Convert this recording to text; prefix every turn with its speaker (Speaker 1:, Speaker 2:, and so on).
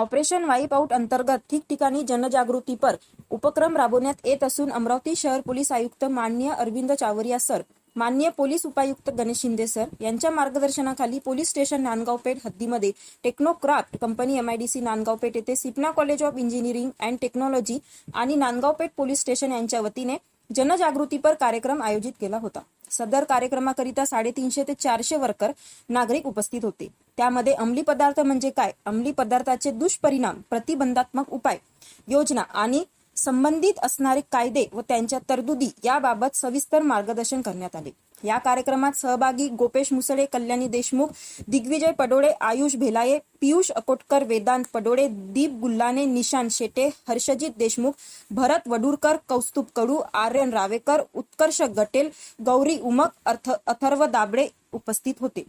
Speaker 1: Operation वाईप out अंतर्गत ठिकठिकाणी जनजागृतीपर उपक्रम राबवण्यात येत असून अमरावती शहर पोलीस आयुक्त मान्य अरविंद चावरिया सर मान्य पोलीस उपायुक्त गणेश शिंदे सर यांच्या मार्गदर्शनाखाली पोलीस स्टेशन नांदगाव पेठ हद्दीमध्ये टेक्नोक्राफ्ट कंपनी एमआयडीसी नांदगावपेठ येथे Sipna college of engineering and technology आणि नांदगाव पेठ पोलीस स्टेशन यांच्या वतीने जनजागृतीपर कार्यक्रम आयोजित केला होता. सदर कार्यक्रमाकरिता साडेतीनशे ते चारशे वर्कर नागरिक उपस्थित होते. त्यामध्ये अंमली पदार्थ म्हणजे काय? अंमली पदार्थाचे दुष्परिणाम प्रतिबंधात्मक उपाय योजना आणि संबंधित असणारे कायदे व त्यांच्या तरतुदी याबाबत सविस्तर मार्गदर्शन करण्यात आले. या कार्यक्रमात सहभागी गोपेश मुसळे कल्याणी देशमुख दिग्विजय पडोळे आयुष भेलाये पियुष अकोटकर वेदांत पडोळे दीप गुल्लाने निशांत शेटे हर्षजित देशमुख भरत वडूरकर कौस्तुभ कडू आर्यन रावेकर उत्कर्ष गटेल गौरी उमक अर्थ अथर्व दाबडे उपस्थित होते.